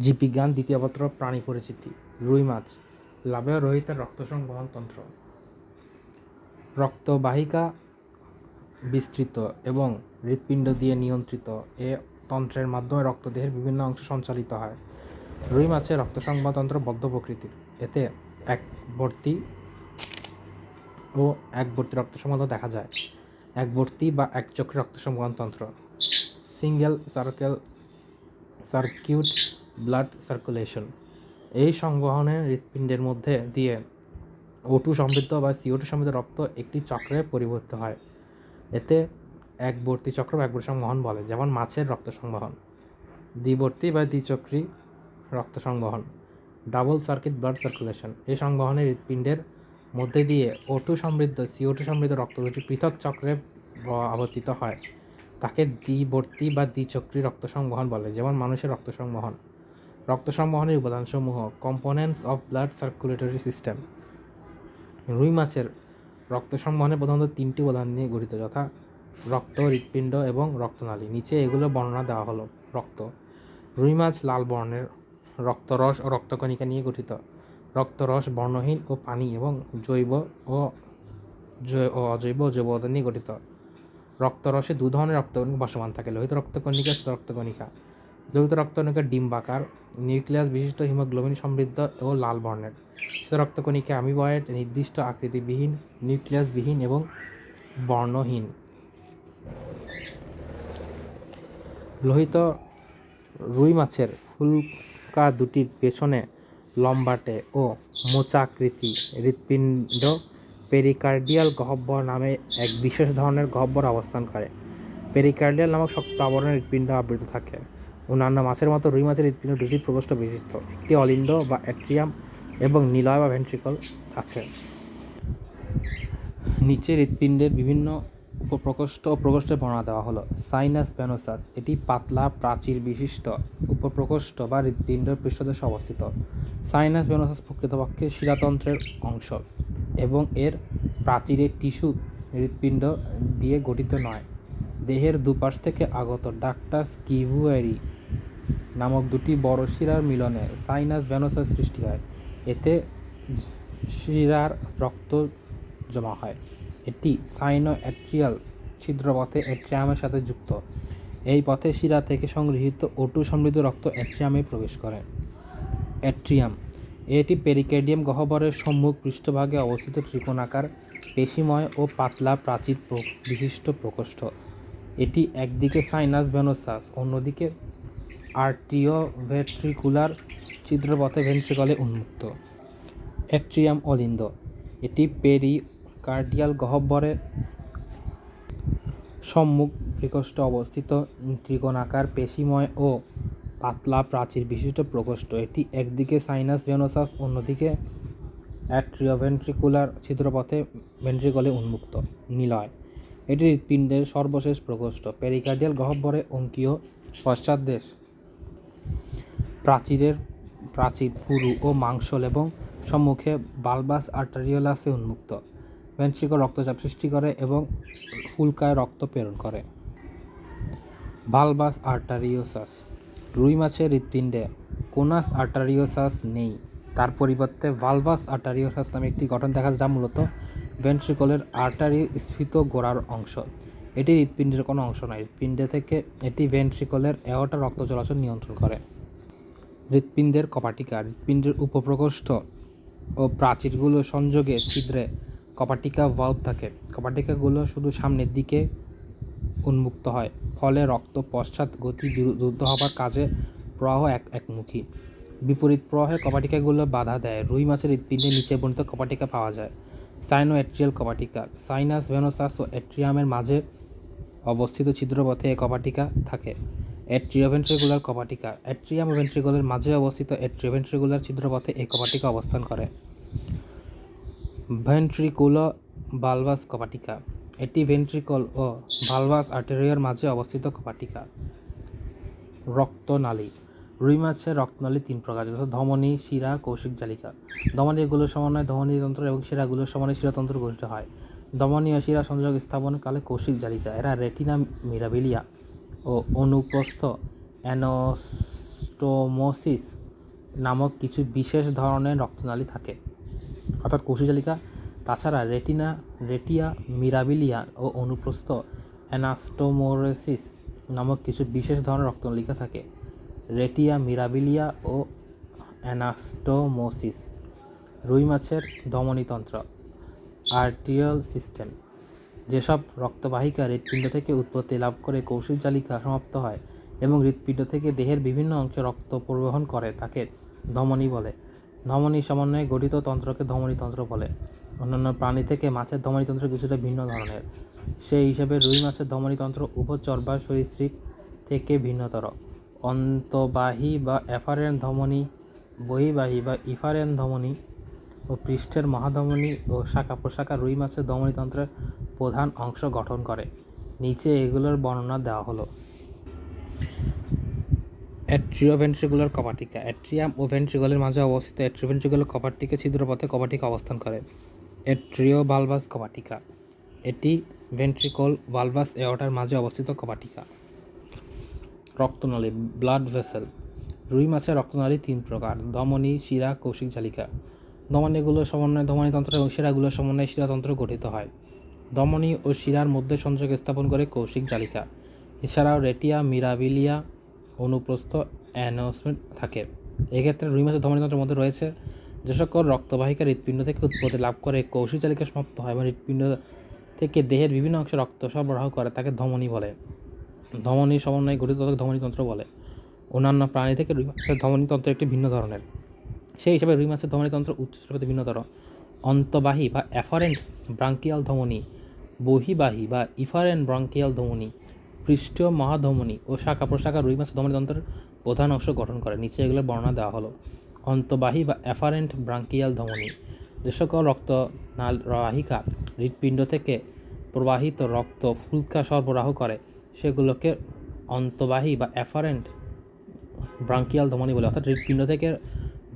জীববিজ্ঞান দ্বিতীয় পত্র প্রাণী পরিচিতি, রুই মাছ লাভেয় রোহিতের রক্ত সংবহন তন্ত্র। রক্তবাহিকা বিস্তৃত এবং হৃৎপিণ্ড দিয়ে নিয়ন্ত্রিত, এ তন্ত্রের মাধ্যমে রক্তদেহের বিভিন্ন অংশ সঞ্চালিত হয়। রুই মাছের রক্ত সংবহন তন্ত্র বদ্ধ প্রকৃতির। এতে একবর্তী ও একবর্তী রক্ত সংবহন দেখা যায়। একবর্তী বা এক একচক্রী রক্ত সংবহন তন্ত্র। Single circle circuit blood circulation এই সংবহনের হৃৎপিণ্ডের মধ্যে দিয়ে ওটু সমৃদ্ধ বা সিওটু সমৃদ্ধ রক্ত একটি চক্রে পরিবর্তিত হয়। এতে একবর্তী চক্র বা একবর্তী সংবহন বলে, যেমন মাছের রক্ত সংবহন, দ্বিবর্তী বা দ্বিচক্রী রক্ত সংবহন ডাবল সার্কিট ব্লাড সার্কুলেশন এই সংবহনে হৃৎপিণ্ডের মধ্যে দিয়ে ওটু সমৃদ্ধ সিওটু সমৃদ্ধ রক্ত দুটি পৃথক চক্রে আবর্তিত হয়। তাকে দ্বিবর্তী বা দ্বিচক্রী রক্ত সংবহন বলে, যেমন মানুষের রক্ত সংবহন। রক্ত সংবহনের উপাদানসমূহ components of blood circulatory system রুই মাছের রক্ত সংবহনে প্রধানত তিনটি উপাদান নিয়ে গঠিত, যথা রক্ত, হৃৎপিণ্ড এবং রক্তনালী। নিচে এগুলো বর্ণনা দেওয়া হলো, রক্ত। রুই মাছ লাল বর্ণের রক্তরস ও রক্তকণিকা নিয়ে গঠিত। রক্তরস বর্ণহীন ও পানি এবং জৈব ও অজৈব জৈব উপাদান নিয়ে গঠিত। রক্তরসে দু ধরনের রক্তকণিকা বসবান থাকে, লোহিত রক্তকণিকা রক্তকণিকা লোহিত রক্তকণিকা ডিম্বাকার, নিউক্লিয়াস বিশিষ্ট হিমোগ্লোবিন সমৃদ্ধ ও লাল বর্ণের। শ্বেত রক্তকণিকা অ্যামিবয়েড, নির্দিষ্ট আকৃতিবিহীন, নিউক্লিয়াসবিহীন এবং বর্ণহীন। লোহিত রুই মাছের ফুলকা দুটির পেছনে লম্বাটে ও মোচাকৃতি হৃৎপিণ্ড পেরিকার্ডিয়াল গহ্বর নামে এক বিশেষ ধরনের গহ্বর অবস্থান করে। পেরিকার্ডিয়াল নামক শক্ত আবরণের হৃৎপিণ্ড আবৃত থাকে। অন্যান্য মাছের মতো রুই মাছের হৃৎপিণ্ড দুটি প্রকোষ্ঠ বিশিষ্ট। একটি অলিন্ড বা অ্যাট্রিয়াম এবং নিলয় বা ভেন্ট্রিকল আছে। নিচে হৃৎপিণ্ডের বিভিন্ন উপপ্রকোষ্ঠ ও প্রকোষ্ঠের বর্ণনা দেওয়া হলো। সাইনাস ভ্যানোসাস এটি পাতলা, প্রাচীর বিশিষ্ট, উপপ্রকোষ্ঠ বা হৃৎপিণ্ডের পৃষ্ঠদেশে অবস্থিত। সাইনাস ভ্যানোসাস প্রকৃতপক্ষে শিরাতন্ত্রের অংশ এবং এর প্রাচীরের টিস্যু হৃৎপিণ্ড দিয়ে গঠিত নয়। দেহের দুপাশ থেকে আগত ডাক্তার কিভুয়ারি নামক দুটি বড় শিরার মিলনে সাইনাস ভ্যানোসাস সৃষ্টি হয়। এতে শিরার রক্ত জমা হয়। এটি সাইনো অ্যাট্রিয়াল ছিদ্রপথে অ্যাট্রিয়ামের সাথে যুক্ত। এই পথে শিরা থেকে সংগৃহীত ওটু সমৃদ্ধ রক্ত অ্যাট্রিয়ামে প্রবেশ করে। অ্যাট্রিয়াম, এটি পেরিকার্ডিয়াম গহ্বরের সম্মুখ পৃষ্ঠভাগে অবস্থিত ত্রিকোণাকার পেশিময় ও পাতলা প্রাচীর বিশিষ্ট প্রকোষ্ঠ। এটি একদিকে সাইনাস ভেনোসাস অন্যদিকে আর্টিওভেট্রিকুলার ছিদ্রপথে ভেন্ট্রিকলে উন্মুক্ত। অ্যাট্রিয়াম অলিন্দ। এটি পেরিকার্ডিয়াল গহ্বরের সম্মুখ প্রকোষ্ঠ অবস্থিত ত্রিকোণাকার পেশিময় ও পাতলা প্রাচীর বিশিষ্ট প্রকোষ্ঠ। এটি একদিকে সাইনাস ভেনোসাস, অন্যদিকে অ্যাট্রিওভেন্ট্রিকুলার ছিদ্রপথে ভেন্ট্রিকলে উন্মুক্ত, নিলয়। এটি হৃৎপিণ্ডের সর্বশেষ প্রকোষ্ঠ। পেরিকার্ডিয়াল গহ্বরে অঙ্কীয় পশ্চাৎদেশ। প্রাচীরের প্রাচীর পুরু ও মাংসল এবং সম্মুখে বালবাস আর্টারিওলাসে উন্মুক্ত। ভেন্ট্রিকল রক্তচাপ সৃষ্টি করে এবং ফুলকায় রক্ত প্রেরণ করে। ভালবাস আর্টারিওসাস। রুই মাছের হৃৎপিণ্ডে কোনাস আর্টারিওসাস নেই। তার পরিবর্তে ভালভাস আর্টারিওসাস নামে একটি গঠন দেখা যায়, যা মূলত ভেন্ট্রিকলের আর্টারি স্ফীত গোড়ার অংশ। এটি হৃৎপিণ্ডের কোনো অংশ নয়। হৃৎপিণ্ডে থেকে এটি ভেন্ট্রিকলের এওটা রক্ত চলাচল নিয়ন্ত্রণ করে। হৃৎপিণ্ডের কপাটিকা, হৃৎপিণ্ডের উপপ্রকোষ্ঠ ও প্রাচীরগুলো সংযোগে ছিদ্রে কপাটিকা ভাল্ব থাকে। কপাটিকাগুলো শুধু সামনের দিকে উন্মুক্ত হয়, ফলে রক্ত পশ্চাৎ গতি দ্রুত হবার কাজে প্রবাহ এক একমুখী। বিপরীত প্রবাহে কপাটিকাগুলো বাধা দেয়, রুই মাছের হৃৎপিণ্ডে নিচে বর্ণিত কপাটিকা পাওয়া যায় সাইনো অ্যাট্রিয়াল কপাটিকা। সাইনাস, ভেনোসাস ও অ্যাট্রিয়ামের মাঝে অবস্থিত ছিদ্রপথে এ কপাটিকা থাকে। অ্যাট্রিওভেন্ট্রিকুলার কপাটিকা। অ্যাট্রিয়াম ভেন্ট্রিকুলের মাঝে অবস্থিত অ্যাট্রিওভেন্ট্রিকুলার ছিদ্রপথে এই কপাটিকা অবস্থান করে। ভেন্ট্রিকুলো বালভাস কপাটিকা। এটি ভেন্ট্রিকল ও ভালভাস আর্টেরিয়ার মাঝে অবস্থিত কপাটিকা। রক্তনালী। রুই মাছের রক্তনালী তিন প্রকার যথা ধমনী, শিরা, কৌশিক জালিকা। ধমনী এগুলোর সমন্বয়ে ধমনীতন্ত্র এবং শিরাগুলোর সমন্বয়ে শিরাতন্ত্র গঠিত হয়। ধমনী ও শিরা সংযোগ স্থাপনকালে কৌশিক জালিকা, এরা রেটিনা মিরাবিলিয়া। ও অনুপস্থ অ্যানোস্টোমোসিস নামক কিছু বিশেষ ধরনের রক্তনালী থাকে। অর্থাৎ কোষিজালিকা তাছাড়া রেটিনা, রেটিয়া, মিরাবিলিয়া ও অনুপ্রস্থ অ্যানাস্টোমোরেসিস নামক কিছু বিশেষ ধরনের রক্তনালিকা থাকে। রেটিয়া, মিরাবিলিয়া ও অ্যানাস্টোমোসিস, রুই মাছের ধমনীতন্ত্র আর্টিরিয়াল সিস্টেম। যেসব রক্তবাহিকা হৃৎপিণ্ড থেকে উৎপত্তি লাভ করে কৌশিক জালিকা সমাপ্ত হয় এবং হৃৎপিণ্ড থেকে দেহের বিভিন্ন অংশে রক্ত পরিবহন করে তাকে ধমনী বলে। ধমনী সমন্বয়ে গঠিত তন্ত্রকে ধমনীতন্ত্র বলে। অন্যান্য প্রাণী থেকে মাছের ধমনীতন্ত্র কিছুটা ভিন্ন ধরনের। সেই হিসেবে রুই মাছের ধমনীতন্ত্র উভচর বা সরীসৃপ থেকে ভিন্নতর। অন্তবাহী বা অ্যাফারেন ধমনী, বহিবাহী বা ইফারেন ধমনী ও পৃষ্ঠের মহাধমনী ও শাখা প্রশাখা রুই মাছের ধমনীতন্ত্রের প্রধান অংশ গঠন করে। নিচে এগুলোর বর্ণনা দেওয়া হলো। অ্যাট্রিওভেন্ট্রিকুলার কপাটিকা। অ্যাট্রিয়াম ও ভেন্ট্রিকলের মাঝে অবস্থিত অ্যাট্রিওভেন্ট্রিকুলার কপাটিকা ছিদ্রপথে কপাটিকা অবস্থান করে। অ্যাট্রিও ভালভাস কপাটিকা। এটি ভেন্ট্রিকল ভালভাস এওটার মাঝে অবস্থিত কপাটিকা। রক্তনালী, ব্লাড ভেসেল। রুই মাছের রক্তনালী তিন প্রকার। ধমনী, শিরা, কৌশিক জালিকা ধমনীগুলোর সমন্বয়ে ধমনীতন্ত্র এবং শিরাগুলোর সমন্বয়ে শিরাতন্ত্র গঠিত হয়। ধমনী ও শিরার মধ্যে সংযোগ স্থাপন করে কৌশিক জালিকা। এছাড়াও রেটিয়া, মিরাবিলিয়া, অনুপ্রস্থ অ্যানোসমেন্ট থাকে। এক্ষেত্রে রুই মাছের ধমনীতন্ত্রের মধ্যে রয়েছে যে সকল রক্তবাহিকা হৃৎপিণ্ড থেকে উৎপত্তি লাভ করে, কৌশিক জালিকা সমাপ্ত হয় এবং হৃৎপিণ্ড থেকে দেহের বিভিন্ন অংশে রক্ত সরবরাহ করে তাকে ধমনী বলে। ধমনী সমন্বয়ে গঠিত ধমনীতন্ত্র বলে। অন্যান্য প্রাণী থেকে রুই মাছের ধমনীতন্ত্র একটি ভিন্ন ধরনের। সেই হিসাবে রুই মাছের ধমনীতন্ত্র উচ্চস্তরের ভিন্নতর। অন্তবাহী বা অ্যাফারেন্ট ব্রাঙ্কিয়াল ধমনী বহিবাহী বা ইফারেন্ট ব্রাঙ্কিয়াল ধমনী, পৃষ্ঠীয় মহাধমনী ও শাখা প্রশাখা রুই মাছের ধমনীতন্ত্রের প্রধান অংশ গঠন করে। নিচে এগুলো বর্ণনা দেওয়া হলো। অন্তবাহী বা অ্যাফারেন্ট ব্রাঙ্কিয়াল ধমনী যে সকল রক্ত নাল রাহিকা হৃৎপিণ্ড থেকে প্রবাহিত রক্ত ফুলকা সরবরাহ করে। সেগুলোকে অন্তবাহী বা অ্যাফারেন্ট ব্রাঙ্কিয়াল ধমনী বলে, অর্থাৎ হৃৎপিণ্ড থেকে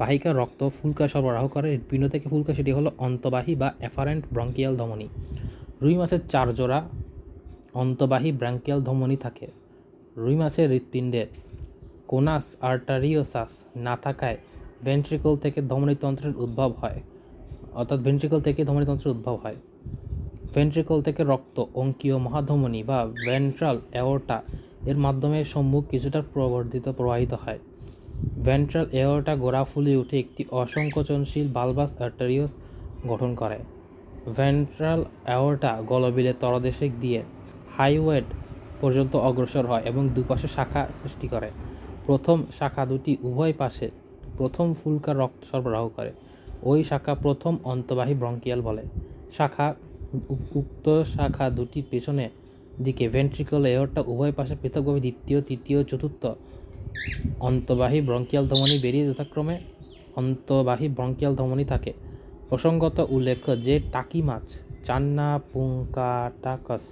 বাহিকা রক্ত ফুলকা সরবরাহ করে হৃৎপিণ্ড থেকে ফুলকা সেটি হলো অন্তবাহী বা অ্যাফারেন্ট ব্রঙ্কিয়াল ধমনী। রুই মাছের চার জোড়া অন্তবাহী ব্রাঙ্কিয়াল ধমনী থাকে। রুই মাছের হৃৎপিণ্ডে কোনাস আর্টারিওসাস না থাকায় ভেন্ট্রিকল থেকে ধমনীতন্ত্রের উদ্ভব হয়। অর্থাৎ ভেন্ট্রিকল থেকে ধমনীতন্ত্রের উদ্ভব হয়। ভেন্ট্রিকল থেকে রক্ত, অঙ্কীয় মহাধমনী বা ভেন্ট্রাল অ্যাওর্টা এর মাধ্যমে সম্মুখ কিছুটা প্রবর্ধিত, প্রবাহিত হয়। ভেন্ট্রাল এওরটা গোড়া ফুলে উঠে একটি অসংকোচনশীল বালবাস আর্টারিওস গঠন করে। ভেন্ট্রাল অ্যাওরটা গলবিলের তলদেশে দিয়ে হাইওয়েড পর্যন্ত অগ্রসর হয় এবং দুপাশে শাখা সৃষ্টি করে। প্রথম শাখা দুটি উভয় পাশে প্রথম ফুলকা রক্ত সরবরাহ করে। ওই শাখা প্রথম অন্তবাহী ব্রঙ্কিয়াল বলে। শাখা উক্ত শাখা দুটির পেছনে দিকে ভেন্ট্রিকল এওরটা উভয় পাশে পৃথকভাবে দ্বিতীয়, তৃতীয়, চতুর্থ অন্তবাহী ব্রঙ্কিয়াল ধমনী বেরিয়ে যথাক্রমে অন্তবাহী ব্রঙ্কিয়াল ধমনী থাকে। প্রসঙ্গত উল্লেখ্য যে টাকি মাছ, চান্না পুঙ্কাটাকাস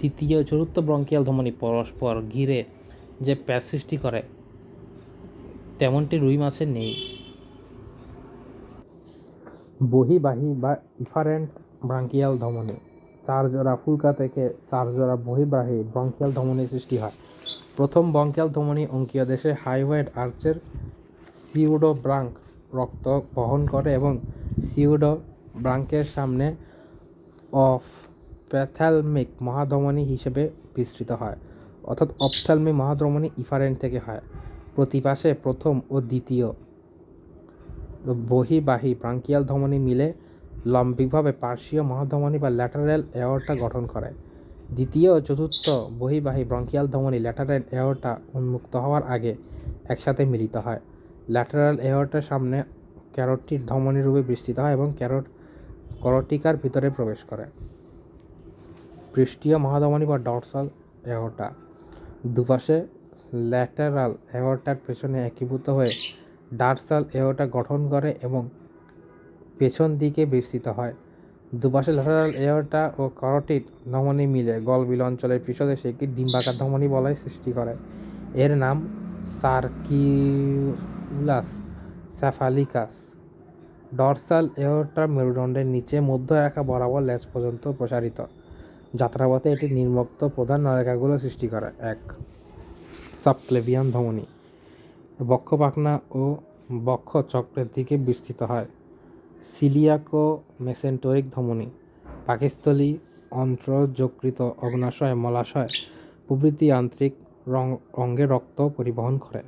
তৃতীয় ও চতুর্থ ব্রঙ্কিয়াল ধমনী পরস্পর ঘিরে যে প্যাচ সৃষ্টি করে, তেমনটি রুই মাছের নেই। বহিবাহী বা ইফারেন্ট ব্রাঙ্কিয়াল ধমনী চার জোড়া ফুলকা থেকে চার জোড়া বহিবাহী ব্রঙ্কিয়াল ধমনী সৃষ্টি হয়। প্রথম ব্রঙ্কিয়াল ধমনী অঙ্কীয় দেশে হাইওয়েড আর্চের সিউডো ব্রাঙ্ক রক্ত বহন করে এবং সিউডো ব্রাঙ্কের সামনে অফ প্যাথালমিক মহাধমনী হিসেবে বিস্তৃত হয়, অর্থাৎ অপথ্যালমিক মহাধমনী ইফারেন্ট থেকে হয়। প্রতিপাশে প্রথম ও দ্বিতীয় বহিবাহী ব্রাঙ্কিয়াল ধমনী মিলে লম্বিকভাবে পার্শ্বীয় মহাধমনী বা ল্যাটারাল এওরটা গঠন করে। দ্বিতীয় চতুর্থ বহিবাহী ব্রঙ্কিয়াল ধমনী ল্যাটারাল এওরটা উন্মুক্ত হওয়ার আগে একসাথে মিলিত হয়। ল্যাটারাল এওরটার সামনে ক্যারোটির ধমনী রূপে বিস্তৃত হয় এবং ক্যারোট করটিকার ভিতরে প্রবেশ করে। পৃষ্ঠীয় মহাধমনী বা ডরসাল এওরটা দুপাশে ল্যাটারাল এওরটার পেছনে একীভূত হয়ে ডার্সাল এওরটা গঠন করে এবং পেছন দিকে বিস্তৃত হয়। দুপাশে ল্যাটারাল এওরটা ও করটিড ধমনী মিলে। গলবিল অঞ্চলের পৃষ্ঠদেশে একটি ডিম্বাকার ধমনী বলয় সৃষ্টি করে। এর নাম সার্কিউলাস স্যাফালিকাস। ডরসাল এওরটা মেরুদণ্ডের নিচে মধ্য রেখা বরাবর লেজ পর্যন্ত প্রসারিত। যাত্রাপথে এটি নির্মুক্ত প্রধান নলিকাগুলো সৃষ্টি করে। এক, সাবক্লেভিয়ান ধমনী। বক্ষ পাখনা ও বক্ষ চক্রের দিকে বিস্তৃত হয়। সিলিয়াক মেসেন্টোরিক ধমনী অন্ত্র যকৃত অগ্নাশয়, মলাশয় প্রভৃতি আন্তরিক অঙ্গে রক্ত পরিবহন করে।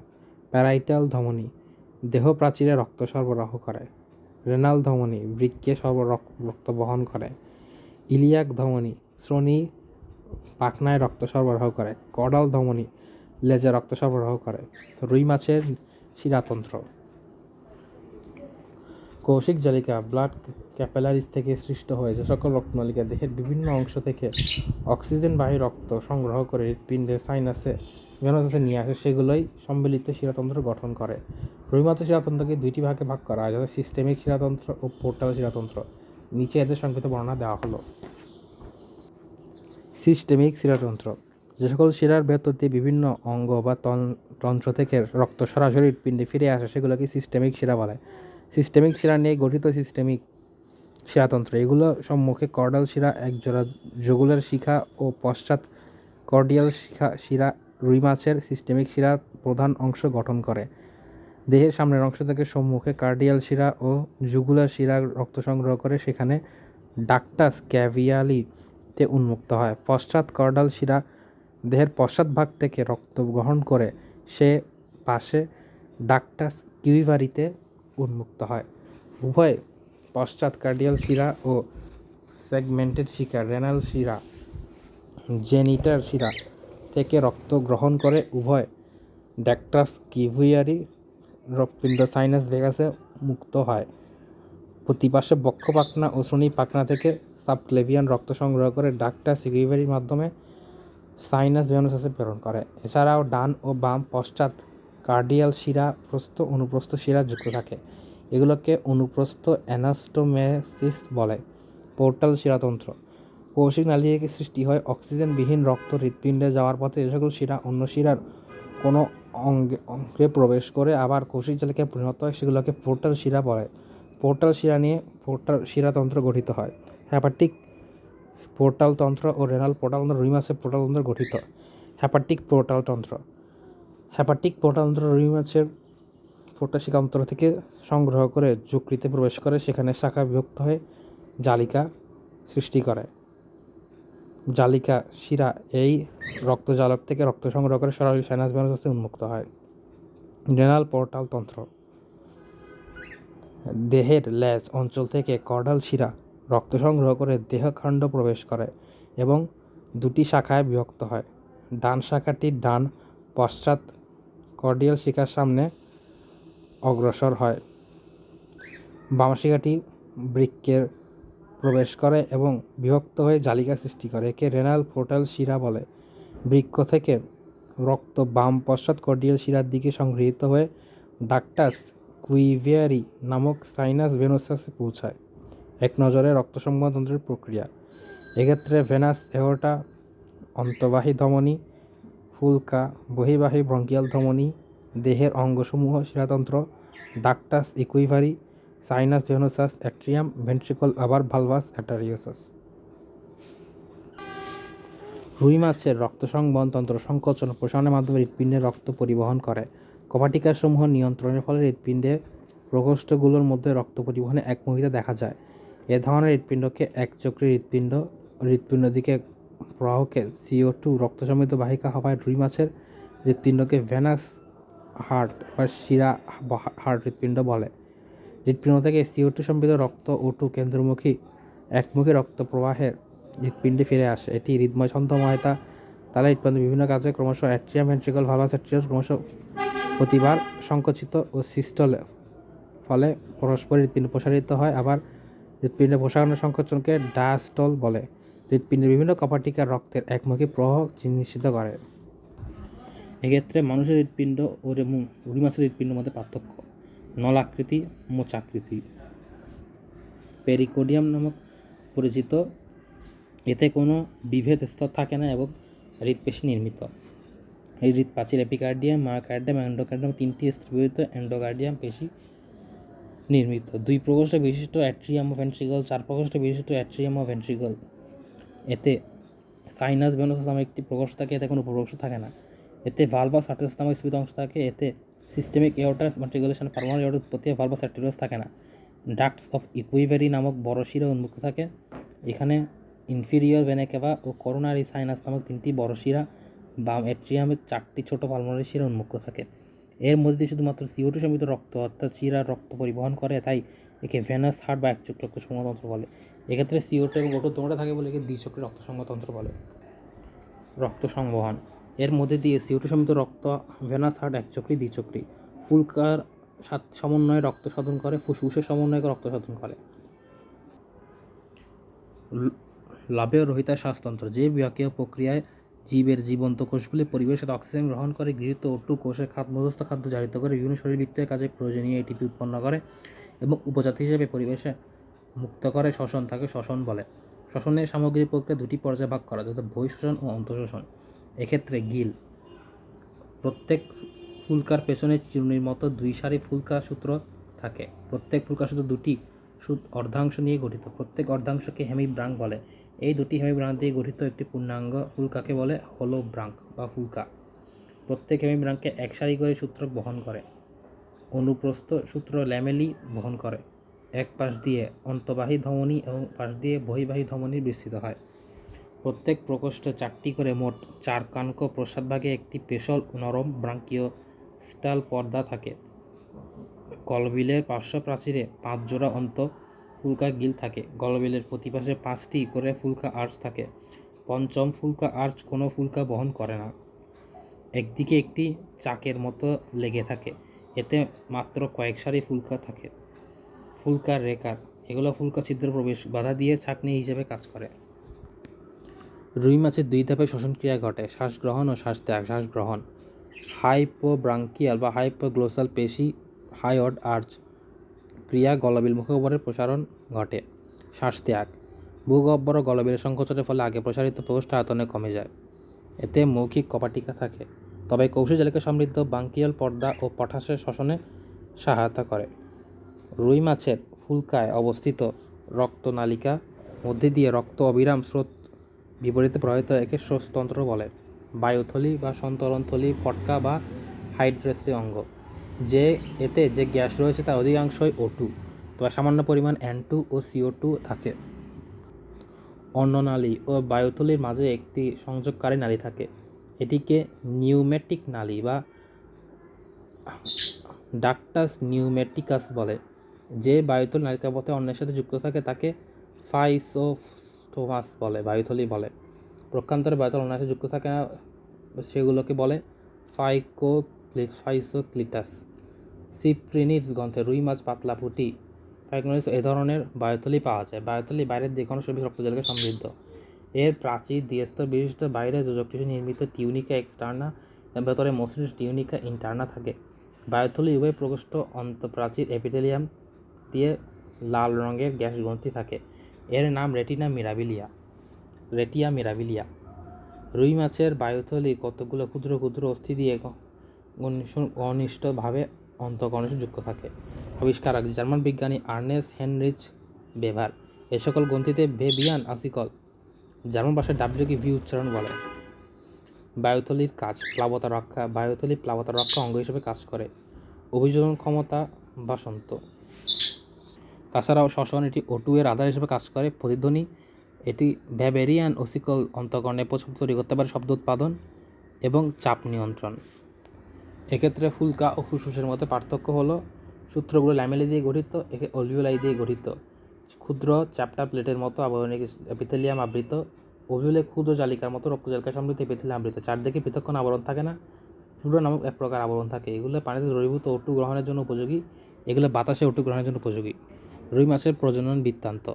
প্যারাইটাল ধমনী দেহ প্রাচীরে রক্ত সরবরাহ করে। রেনাল ধমনী বৃক্কে সর্ব রক্ত বহন করে। ইলিয়াক ধমনী, শ্রোণী পাখনায় রক্ত সরবরাহ করে। কডাল ধমনী, লেজে রক্ত সরবরাহ করে। রুই মাছের শিরাতন্ত্র। কৌশিক জালিকা ব্লাড ক্যাপিলারিস থেকে সৃষ্ট হয়ে যে সকল রক্তনালিকা দেহের বিভিন্ন অংশ থেকে অক্সিজেন অক্সিজেনবাহী রক্ত সংগ্রহ করে হৃৎপিণ্ডের সাইনাসে ভেনাসে নিয়ে আসে। সেগুলোই সম্মিলিত শিরাতন্ত্র গঠন করে। রুই মাছের শিরাতন্ত্রকে দুইটি ভাগে ভাগ করা হয় যাতে সিস্টেমিক শিরাতন্ত্র ও পোর্টাল শিরাতন্ত্র। নিচে এদের সংক্ষিপ্ত বর্ণনা দেওয়া হলো। সিস্টেমিক শিরাতন্ত্র। যে সকল শিরার ভেতর দিয়ে বিভিন্ন অঙ্গ বা তন- তন্ত্র থেকে রক্ত সরাসরি হৃৎপিণ্ডে ফিরে আসে, সেগুলোকে সিস্টেমিক শিরা বলে। সিস্টেমিক শিরা নিয়ে গঠিত সিস্টেমিক শিরাতন্ত্র। এগুলো সম্মুখে কর্ডাল শিরা একজোড়া জগুলার শিখা ও পশ্চাৎ কর্ডিয়াল শিখা শিরা রুই মাছের সিস্টেমিক শিরা প্রধান অংশ গঠন করে। দেহের সামনের অংশ থেকে সম্মুখে কার্ডিয়াল শিরা ও জুগুলার শিরা রক্ত সংগ্রহ করে, সেখানে ডাক্টাস ক্যাভিয়ালিতে উন্মুক্ত হয়। পশ্চাৎ কর্ডাল শিরা দেহের পশ্চাৎ ভাগ থেকে রক্ত গ্রহণ করে, সে পাশে ডাক্টাস কিউইভারিতে উন্মুক্ত হয়। উভয় পশ্চাৎ কার্ডিয়াল শিরা ও সেগমেন্টেড শিরা রেনাল শিরা, জেনিটার শিরা থেকে রক্ত গ্রহণ করে উভয় ড্যাক্টাস কিভিয়ারি হৃৎপিণ্ড সাইনাস ভেগাসে মুক্ত হয়। প্রতিপাশে বক্ষ পাখনা ও শ্রোণী পাখনা থেকে সাবক্লেভিয়ান রক্ত সংগ্রহ করে ডাক্টাস কিভিয়ারির মাধ্যমে সাইনাস ভেনুসাসে প্রেরণ করে। এছাড়াও ডান ও বাম পশ্চাৎ কার্ডিয়াল শিরা প্রস্থ, অনুপ্রস্থ শিরা যুক্ত থাকে। এগুলোকে অনুপ্রস্থ অ্যানাস্টোমেসিস বলে, পোর্টাল শিরাতন্ত্র। কৌশিক নালী থেকে সৃষ্টি হয় অক্সিজেনবিহীন রক্ত হৃৎপিণ্ডে যাওয়ার পথে যে সকল শিরা অন্য শিরার কোনো অঙ্গে অঙ্গে প্রবেশ করে, আবার কৌশিক জালিকায় পরিণত হয় সেগুলোকে পোর্টাল শিরা বলে। পোর্টাল শিরা নিয়ে পোর্টাল শিরাতন্ত্র গঠিত হয়। হ্যাপাটিক পোর্টাল তন্ত্র ও রেনাল পোর্টাল তন্ত্র রুই পোর্টাল তন্ত্র গঠিত। হ্যাপাটিক পোর্টাল তন্ত্র হ্যাপাটিক পোর্টাল তন্ত্র রুই মাছের অন্তর থেকে সংগ্রহ করে যকৃতে প্রবেশ করে, সেখানে শাখা বিভক্ত হয়ে জালিকা সৃষ্টি করে। জালিকা শিরা এই রক্তজালক থেকে রক্ত সংগ্রহ করে সরাসরি সাইনাস ভেনাসে উন্মুক্ত হয়। রেনাল পোর্টাল তন্ত্র। দেহের ল্যাজ অঞ্চল থেকে কর্ডাল শিরা রক্ত সংগ্রহ করে দেহখণ্ড প্রবেশ করে এবং দুটি শাখায় বিভক্ত হয়। ডান শাখাটি ডান পশ্চাৎ কর্ডিয়াল শিখার সামনে অগ্রসর হয়। বাম শিখাটি বৃক্কের প্রবেশ করে এবং বিভক্ত হয়ে জালিকা সৃষ্টি করে, একে রেনাল পোর্টাল শিরা বলে। বৃক্ক থেকে রক্ত বাম পশ্চাৎ কর্ডিয়াল শিরার দিকে সংগৃহীত হয়ে ডাক্টাস কুইভিয়ারি নামক সাইনাস ভেনোসাসে পৌঁছায়। এক নজরে রক্ত সংবহনতন্ত্রের প্রক্রিয়া। এক্ষেত্রে ভেনাস এহোটা অন্তবাহী ধমনী ফুলকা, বহিবাহী ব্রঙ্কিয়াল ধমনী, দেহের অঙ্গসমূহ শিরাতন্ত্র ductus cuvieri, sinus venosus atrium, ventricle আবার ভালভাস অ্যাটারিওসাস। রুই মাছের রক্ত সংবহন তন্ত্র সংকোচন ও প্রসারণের মাধ্যমে হৃৎপিণ্ডে রক্ত পরিবহন করে। কপাটিকাসমূহ নিয়ন্ত্রণের ফলে হৃৎপিণ্ডে প্রকোষ্ঠগুলোর মধ্যে রক্ত পরিবহনে একমুখিতা দেখা যায়। এ ধরনের হৃৎপিণ্ডকে একচক্রী হৃৎপিণ্ড হৃৎপিণ্ড দিকে প্রবাহকে সিও টু রক্তসমিত বাহিকা হওয়ায় রুই মাছের হৃৎপিণ্ডকে ভেনাস হার্ট বা শিরা হার্ট হৃৎপিণ্ড বলে। হৃৎপিণ্ড থেকে সিও টু সম্মিলিত রক্ত ও টু কেন্দ্রমুখী, একমুখী রক্ত প্রবাহের হৃৎপিণ্ডে ফিরে আসে। এটি হৃদময় ছন্দময়তা তাহলে হৃৎপিণ্ড বিভিন্ন কাজে ক্রমশ অ্যাট্রিয়াম ভেন্ট্রিকল ভালভাস অ্যাট্রিয়াস ক্রমশ প্রতিবার সংকুচিত ও সিস্টলে। ফলে পরস্পর হৃৎপিণ্ড প্রসারিত হয়, আবার হৃৎপিণ্ডের প্রসারণের সংকোচনকে ডায়াস্টল বলে। হৃৎপিণ্ডের বিভিন্ন কপাটিকার রক্তের একমুখী প্রবাহ চিহ্নিত করে। এক্ষেত্রে মানুষের হৃৎপিণ্ড ও রুই মাছের হৃৎপিণ্ডের মধ্যে পার্থক্য। নলাকৃতি, মোচাকৃতি। পেরিকোডিয়াম নামক পরিচিত, এতে কোনো বিভেদ স্তর থাকে না এবং হৃৎপেশি নির্মিত। এই হৃৎপাচির এপিকার্ডিয়াম, মায়োকার্ডিয়াম, অ্যান্ডোকার্ডিয়াম তিনটি স্থিরীভূত এন্ডোকার্ডিয়াম পেশি নির্মিত। দুই প্রকোষ্ঠ বিশিষ্ট অ্যাট্রিয়াম ও ভেন্ট্রিকল, চার প্রকোষ্ঠ বিশিষ্ট অ্যাট্রিয়াম ও ভেন্ট্রিকল। এতে সাইনাস ভেনোসাস নামে একটি প্রকোষ্ঠ থাকে, এতে কোনো প্রকোষ্ঠ থাকে না। এতে ভালভাস আর্টারিয়াস নামক স্ফীত অংশ থাকে, এতে সিস্টেমিক এওটার মাল্টিগুলেশন পারমানেন্ট এওটার উৎপত্তি ভালবা স্যাটিরোস থাকে না। ডাক্টস অফ ইকুইভেরি নামক বড় শিরা উন্মুক্ত থাকে। এখানে ইনফিরিয়র ভেনেকেবা ও করোনারি সাইনাস নামক তিনটি বড় শিরা বা এট্রিয়ামের চারটি ছোট পালমোনারি শিরা উন্মুক্ত থাকে। এর মধ্যে দিয়ে শুধুমাত্র সিওটু সমিত রক্ত, অর্থাৎ শিরা রক্ত পরিবহন করে, তাই একে ভেনাস হার্ট বা একচক্র রক্ত সংগতন্ত্র বলে। এক্ষেত্রে সিওটু এবং ওটু তোমরা থাকে বলে একে দ্বিচক্রী রক্ত সংগতন্ত্র বলে। রক্ত সংবহন এর মধ্যে দিয়ে সিওটু সমিত রক্ত, ভেনাস হার্ট একচক্রী দ্বিচক্রী ফুলকার সাত সমন্বয়ে রক্ত সাধন করে, ফুসফুসের সমন্বয়ে রক্ত সাধন করে। ল- লাভেয় রহিতা শ্বাসতন্ত্র। যে বিয়াকীয় প্রক্রিয়ায় জীবের জীবন্ত কোষগুলি পরিবেশের অক্সিজেন গ্রহণ করে, গৃহীত ওটু কোষে খাদ্যমধ্যস্থ খাদ্য জারিত করে, বিভিন্ন শরীরবৃত্তীয় কাজে প্রয়োজনীয় এটিপি উৎপন্ন করে এবং উপজাতি হিসেবে পরিবেশে মুক্ত করে শ্বসন থাকে শ্বসন বলে। শ্বসনের সামগ্রী প্রক্রিয়া দুটি পর্যায়ে ভাগ করা, যথা বহিঃশ্বসন ও অন্তঃশ্বসন। এক্ষেত্রে গিল। প্রত্যেক ফুলকার পেছনে চিরুনির মতো দুই সারি ফুলকা সূত্র থাকে। প্রত্যেক ফুলকা সূত্র দুটি অর্ধাংশ নিয়ে গঠিত। প্রত্যেক অর্ধাংশকে হেমিব্রাঙ্ক বলে। এই দুটি হেমিব্রাঙ্ক দিয়ে গঠিত একটি পূর্ণাঙ্গ ফুলকাকে বলে হলো ব্রাঙ্ক বা ফুলকা। প্রত্যেক হেমিব্রাঙ্কে এক সারি করে সূত্র বহন করে। অনুপ্রস্থ সূত্র ল্যামেলি বহন করে। এক পাশ দিয়ে অন্তবাহী ধমনী এবং পাশ দিয়ে বহিবাহী ধমনী বিস্তৃত হয়। প্রত্যেক প্রকোষ্ঠ চারটি করে মোট চার কানক প্রসাদভাগে একটি পেশল নরম ব্রাঙ্কীয় স্টাল পর্দা থাকে। গলবিলের পার্শ্ব প্রাচীরে পাঁচ জোড়া অন্ত ফুলকা গিল থাকে। গলবিলের প্রতিপাশে পাঁচটি করে ফুলকা আর্চ থাকে। পঞ্চম ফুলকা আর্চ কোনো ফুলকা বহন করে না। একদিকে একটি চাকের মতো লেগে থাকে। এতে মাত্র কয়েক সারি ফুলকা থাকে। ফুলকার রেকার এগুলো ফুলকা ছিদ্র প্রবেশ, বাধা দিয়ে ছাকনি হিসেবে কাজ করে। রুই মাছের দুই ধাপে শ্বসন ক্রিয়া ঘটে শ্বাস গ্রহণ ও শ্বাস ত্যাগ শ্বাস গ্রহণ হাইপোব্রাঙ্কিয়াল বা হাইপোগ্লোসাল পেশি হাইঅড আর্চ ক্রিয়া গলবিল মুখগহ্বরের প্রসারণ ঘটে শ্বাস ত্যাগ ভূগহ্বর ও গলবিলের সংকোচনের ফলে আগে প্রসারিত প্রকোষ্ঠ আয়তনে কমে যায়। এতে মৌখিক কপাটিকা থাকে। তবে কৌশল জালিকা সমৃদ্ধ বাঙ্কিয়াল পর্দা ও পটাশের শ্বসনে সহায়তা করে। রুই মাছের ফুলকায় অবস্থিত রক্তনালিকা মধ্যে দিয়ে রক্ত অবিরাম স্রোত বিপরীতে প্রবাহিত একে শ্বাসতন্ত্র বলে। বায়ুথলি বা সন্তরণথলি, ফটকা বা হাইড্রেসরি অঙ্গ। যে এতে যে গ্যাস রয়েছে তার অধিকাংশই ও টু তবে সামান্য পরিমাণ এন টু ও সিও টু থাকে। অন্ননালী ও বায়ুথলির মাঝে একটি সংযোগকারী নালী থাকে। এটিকে নিউমেটিক নালী বা ডাক্টাস নিউমেটিকাস বলে। যে বায়ুথল নালিকা পথে অন্যের সাথে যুক্ত থাকে, তাকে ফাইসোস্টোমাস বলে বায়ুথলি বলে। প্রক্ষান্তরে বায়ুথল অন্যের সাথে যুক্ত থাকে না, সেগুলোকে বলে ফাইকো ফাইসোক্লিটাস। সিপ্রিনিস গ্রন্থে রুই মাছ, পাতলা পুঁটি ফাইকোনিস এ ধরনের বায়ুথলি পাওয়া যায়। বায়ুথলি বাইরের দিকে কোনো সবই রক্তজলকে সমৃদ্ধ। এর প্রাচীর, দ্বিস্তর, বিশিষ্ট বাইরে যোজক টিস্যু নির্মিত টিউনিকা এক্সটার্না ভেতরে মসৃণ টিউনিকা ইন্টারনা থাকে। বায়ুথলি উভয় প্রকোষ্ঠ অন্তঃপ্রাচীর এপিথেলিয়াম দিয়ে লাল রঙের গ্যাস গ্রন্থি থাকে। এর নাম রেটিনা মিরাবিলিয়া। রেটিয়া মিরাবিলিয়া। রুই মাছের বায়ুথলি কতগুলো ক্ষুদ্র ক্ষুদ্র অস্থি দিয়ে ঘনিষ্ঠভাবে অন্তঃকর্ণে যুক্ত থাকে আবিষ্কারক জার্মান বিজ্ঞানী আর্নেস হেনরিচ বেভার এ সকল গ্রন্থিতে ভেবিয়ান আসিকল জার্মান ভাষায় ডাব্লিউকে ভি উচ্চারণ বলে। বায়ুথলির কাজ প্লাবতা রক্ষা, বায়ুথলি প্লাবতা রক্ষা অঙ্গ হিসেবে কাজ করে। অভিযোজন ক্ষমতা বাসন্ত। তাছাড়াও শ্বসন এটি ওটু এর আধার হিসেবে কাজ করে। প্রতিধ্বনি, এটি ভ্যাবেরিয়ান ওসিকল অন্তকরণে প্রচুর তৈরি করতে পারে শব্দ উৎপাদন এবং চাপ নিয়ন্ত্রণ। এক্ষেত্রে ফুলকা ও ফুসফুসের মধ্যে পার্থক্য হলো, সূত্রগুলো ল্যামেলি দিয়ে গঠিত, একে অলিউলাই দিয়ে গঠিত। ক্ষুদ্র চ্যাপ্টা প্লেটের মতো আবরণিক এপিথেলিয়াম আবৃত। ওভিউলে ক্ষুদ্র জালিকার মতো রক্তজালিকা সমৃদ্ধ এপিথেলিয়াম আবৃত। চারদিকে পৃথক কোনো আবরণ থাকে না ফ্লুরো নামক এক প্রকার আবরণ থাকে। এগুলো পানিতে দ্রবীভূত ওটু গ্রহণের জন্য উপযোগী, এগুলো বাতাসে ওটু গ্রহণের জন্য উপযোগী। রুই মাছের প্রজনন বৃত্তান্ত।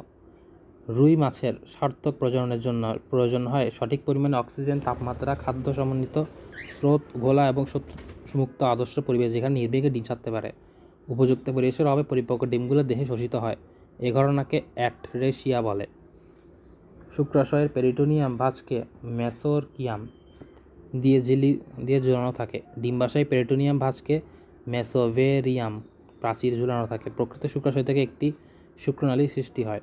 রুই মাছের সার্থক প্রজননের জন্য প্রয়োজন হয় সঠিক পরিমাণে অক্সিজেন, তাপমাত্রা, খাদ্য সমন্বিত স্রোত, ঘোলা এবং মুক্ত আদর্শ পরিবেশ যেখানে নির্বিঘ্নে ডিম ছাড়তে পারে। উপযুক্ত পরিবেশের অভাবে পরিপক্ক ডিমগুলো দেহে শোষিত হয়। এ ঘটনাকে অ্যাট্রেশিয়া বলে। শুক্রাশয়ের পেরিটোনিয়াম ভাঁজকে মেসোরকিয়াম দিয়ে ঝিলি, দিয়ে ঝুলানো থাকে। ডিম্বাশয় পেরিটোনিয়াম ভাঁজকে মেসোভেরিয়াম, প্রাচীর ঝুলানো থাকে। প্রকৃত শুক্রাশয় থেকে একটি শুক্রনালী সৃষ্টি হয়।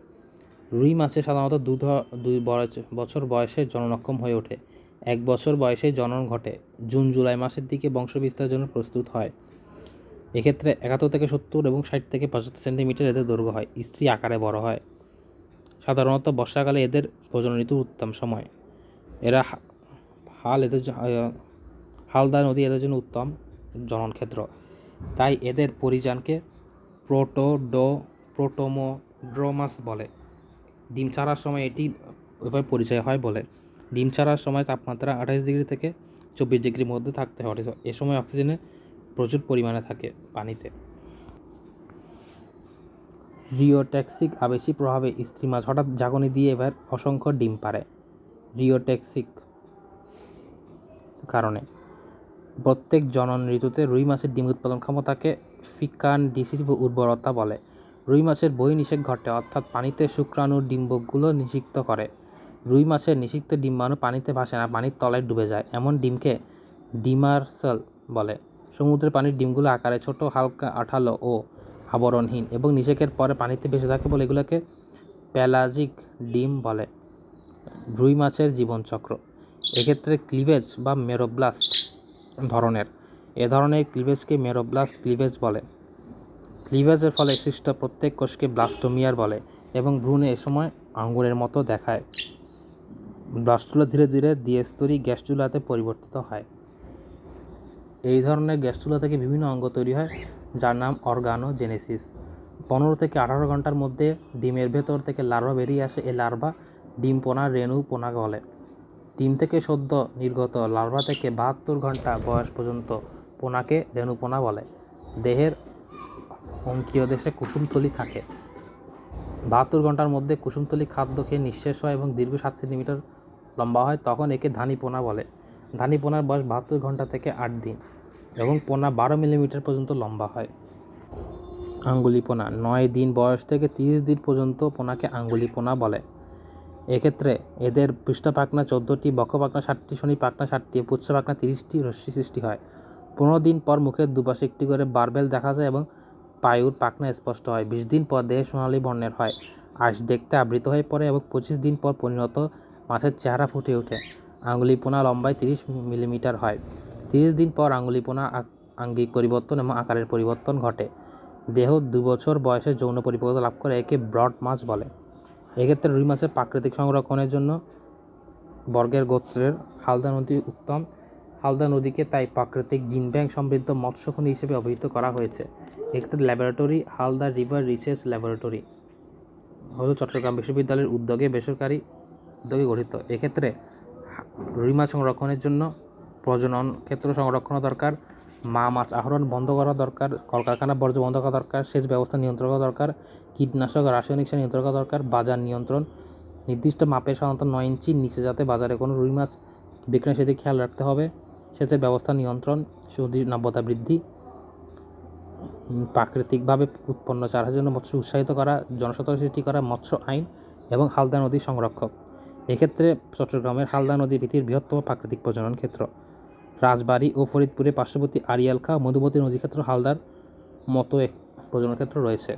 রুই মাছে সাধারণত দু দুই বছর বয়সে জননক্ষম হয়ে ওঠে। এক বছর বয়সে জনন ঘটে। জুন, জুলাই মাসের দিকে বংশবিস্তারের জন্য প্রস্তুত হয়। এক্ষেত্রে একাত্তর থেকে সত্তর এবং ষাট থেকে পঁচাত্তর সেন্টিমিটার এদের দৈর্ঘ্য হয়। স্ত্রী আকারে বড় হয়। সাধারণত বর্ষাকালে এদের প্রজনন ঋতুর উত্তম সময়। এরা হাল এদের হালদা নদী এদের জন্য উত্তম জনন ক্ষেত্র তাই এদের পরিযানকে প্রোটোডো প্রোটোমোড্রোমাস বলে। ডিম ছাড়ার সময় এটি এভাবে পরিচয় হয় বলে। ডিম ছাড়ার সময় তাপমাত্রা আঠাশ ডিগ্রি থেকে চব্বিশ ডিগ্রির মধ্যে থাকতে হয়। এ সময় অক্সিজেনে প্রচুর পরিমাণে থাকে পানিতে। রিওট্যাক্সিক আবেশী প্রভাবে স্ত্রী মাছ হঠাৎ জাগনি দিয়ে এবার অসংখ্য ডিম পারে রিওট্যাক্সিক কারণে। প্রত্যেক জনন ঋতুতে রুই মাছের ডিম উৎপাদন ক্ষমতাকে ফিকান ডিসিস উর্বরতা বলে। রুই মাছের বহির্নিষেক ঘটে, অর্থাৎ পানিতে শুক্রাণুর ডিম্বকগুলো নিষিক্ত করে। রুই মাছের নিষিক্ত ডিম্বাণু পানিতে ভাসে না, পানির তলায় ডুবে যায়, এমন ডিমকে ডিমার্সাল বলে। সমুদ্রের পানির ডিমগুলো আকারে ছোট, হালকা, আঠালো ও আবরণহীন এবং নিষেকের পরে পানিতে ভেসে থাকে বলে এগুলোকে প্যালাজিক ডিম বলে। রুই মাছের জীবনচক্র। এক্ষেত্রে ক্লিভেজ বা মেরোব্লাস্ট ধরনের। এ ধরনের ক্লিভেজকে মেরোব্লাস্ট ক্লিভেজ বলে। ক্লিভেজের ফলে সৃষ্ট প্রত্যেক কোষকে ব্লাস্টোমিয়ার বলে এবং ভ্রূণে এ সময় আঙ্গুরের মতো দেখায়। ব্লাস্টুলা ধীরে ধীরে দ্বিস্তরী গ্যাসচুলাতে পরিবর্তিত হয়। এই ধরনের গ্যাসচুলা থেকে বিভিন্ন অঙ্গ তৈরি হয়, যার নাম অর্গানোজেনেসিস। পনেরো থেকে আঠারো ঘণ্টার মধ্যে ডিমের ভেতর থেকে লার্ভা বেরিয়ে আসে এই লার্ভা ডিম পোনা রেণু পোনা বলে। ডিম থেকে সদ্য নির্গত লার্ভা থেকে বাহাত্তর ঘণ্টা বয়স পর্যন্ত পোনাকে রেণুপোনা বলে। দেহের অঙ্কীয় দেশে কুসুমথলি থাকে। বাহাত্তর ঘণ্টার মধ্যে কুসুমথলি খাদ্য খেয়ে নিঃশেষ হয় এবং দীর্ঘ সাত সেন্টিমিটার লম্বা হয়, তখন একে ধানি পোনা বলে। ধানি পোনার বয়স বাহাত্তর ঘণ্টা থেকে আট দিন এবং পোনা বারো মিলিমিটার পর্যন্ত লম্বা হয়। আঙ্গুলি পোনা নয় দিন বয়স থেকে তিরিশ দিন পর্যন্ত পোনাকে আঙ্গুলি পোনা বলে। এক্ষেত্রে এদের পৃষ্ঠ পাখনা চোদ্দোটি বক্ষ পাখনা ষাটটি, শনি পাখনা ষাটটি, পুচ্ছ পাখনা তিরিশটি, রশ্মি সৃষ্টি হয়। পনেরো দিন পর মুখের দুপাশে একটি করে বারবেল দেখা যায় এবং পায়ুর পাখনা স্পষ্ট হয়। বিশ দিন পর দেহে সোনালী বর্ণের হয়। আঁশ দেখতে আবৃত হয়ে পড়ে এবং পঁচিশ দিন পর পরিণত মাছের চেহারা ফুটে ওঠে। আঙ্গুলি পোনা লম্বায় তিরিশ মিলিমিটার হয়। তিরিশ দিন পর আঙ্গুলি পোনা আঙ্গিক পরিবর্তন এবং আকারের পরিবর্তন ঘটে। দেহ দু বছর বয়সে যৌন পরিপক্কতা লাভ করে একে ব্রড মাছ বলে। এক্ষেত্রে রুই মাছের প্রাকৃতিক সংরক্ষণের জন্য বর্গের গোত্রের হালদা নদী উত্তম। হালদা নদীকে তাই প্রাকৃতিক জিন ব্যাংক সমৃদ্ধ মৎস্যখনি হিসেবে অভিহিত করা হয়েছে। এক্ষেত্রে laboratory, Halda river research laboratory. হল চট্টগ্রাম বিশ্ববিদ্যালয়ের উদ্যোগে, বেসরকারি উদ্যোগে গঠিত। এক্ষেত্রে রুই মাছ সংরক্ষণের জন্য প্রজনন ক্ষেত্র সংরক্ষণ দরকার, মা মাছ আহরণ বন্ধ করা দরকার, কলকারখানা বর্জ্য বন্ধ করা দরকার, সেচ ব্যবস্থা নিয়ন্ত্রণ করা দরকার, কীটনাশক, রাসায়নিক সার নিয়ন্ত্রণ করা দরকার, বাজার নিয়ন্ত্রণ। নির্দিষ্ট মাপের সাধারণত নয় ইঞ্চির নিচে যাতে বাজারে কোনো রুই মাছ বিক্রি না সেদিকে খেয়াল রাখতে হবে। সেচের ব্যবস্থা নিয়ন্ত্রণ নব্যতা বৃদ্ধি প্রাকৃতিকভাবে উৎপন্ন চাষের জন্য মৎস্য উৎসাহিত করা জনসতর্ক সৃষ্টি করা মৎস্য আইন এবং হালদা নদী সংরক্ষক। এক্ষেত্রে চট্টগ্রামের হালদা নদী পৃথিবীর বৃহত্তম প্রাকৃতিক প্রজনন ক্ষেত্র। রাজবাড়ী ও ফরিদপুরে পার্শ্ববর্তী আরিয়ালখা মধুমতি নদীক্ষেত্র হালদার মতো এক প্রজনন ক্ষেত্র রয়েছে।